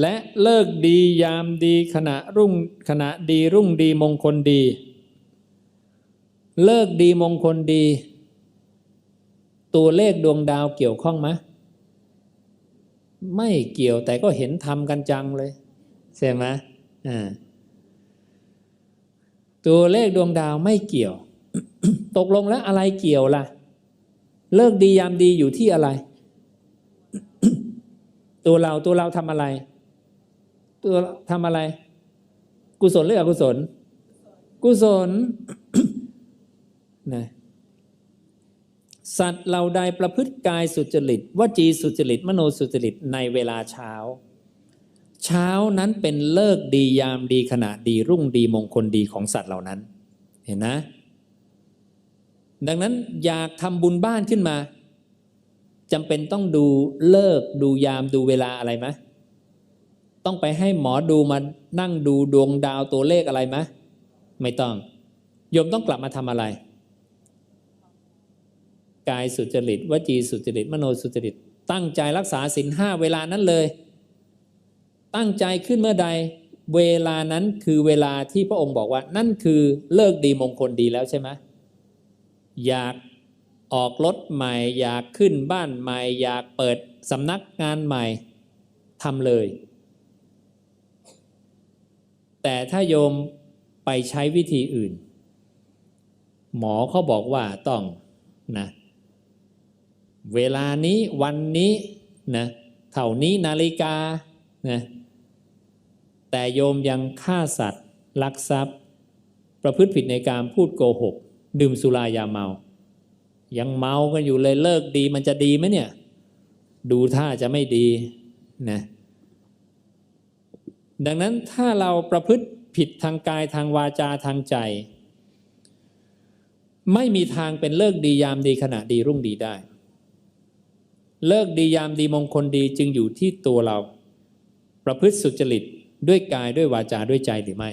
และเลิกดียามดีขณะรุ่งขณะดีรุ่งดีมงคลดี เลิกดีมงคลดี ตัวเลขดวงดาวเกี่ยวข้องไหมไม่เกี่ยวแต่ก็เห็นทำกันจังเลยใช่ไหมอ่าตัวเลขดวงดาวไม่เกี่ยว ตกลงแล้วอะไรเกี่ยวล่ะ เลิกดียามดีอยู่ที่อะไร ตัวเราตัวเราทำอะไร ตัวทำอะไร กุศลหรืออกุศล กุศลนะสัตว์เราใดประพฤติกายสุจริตวจีสุจริต มโนสุจริตในเวลาเช้า เช้านั้นเป็นเลิกดียามดีขณะดีรุ่งดีมงคลดีของสัตว์เหล่านั้น เห็นนะ ดังนั้นอยากทำบุญบ้านขึ้นมาจำเป็นต้องดูเลิกดูยามดูเวลาอะไรไหม ต้องไปให้หมอดูมานั่งดูดวงดาวตัวเลขอะไรไหมไม่ต้อง โยมต้องกลับมาทำอะไร กายสุจริตวจีสุจริต มโนสุจริต ตั้งใจรักษาศีลห้าเวลานั้นเลย ตั้งใจขึ้นเมื่อใด เวลานั้นคือเวลาที่พระองค์บอกว่า นั่นคือเลิกดีมงคลดีแล้วใช่ไหมอยากออกรถใหม่อยากขึ้นบ้านใหม่อยากเปิดสำนักงานใหม่ทำเลย แต่ถ้าโยมไปใช้วิธีอื่น หมอเขาบอกว่าต้องนะเวลานี้วันนี้นะเท่านี้นาฬิกานะแต่โยมยังฆ่าสัตว์ ลักทรัพย์ ประพฤติผิดในการพูดโกหก ดื่มสุรายาเมา ยังเมากันอยู่เลยเลิกดีมันจะดีไหมเนี่ย ดูท่าจะไม่ดีนะ ดังนั้นถ้าเราประพฤติผิดทางกายทางวาจาทางใจ ไม่มีทางเป็นเลิกดียามดีขณะดีรุ่งดีได้ เลิกดียามดีมงคลดีจึงอยู่ที่ตัวเรา ประพฤติสุจริตด้วยกายด้วยวาจาด้วยใจหรือไม่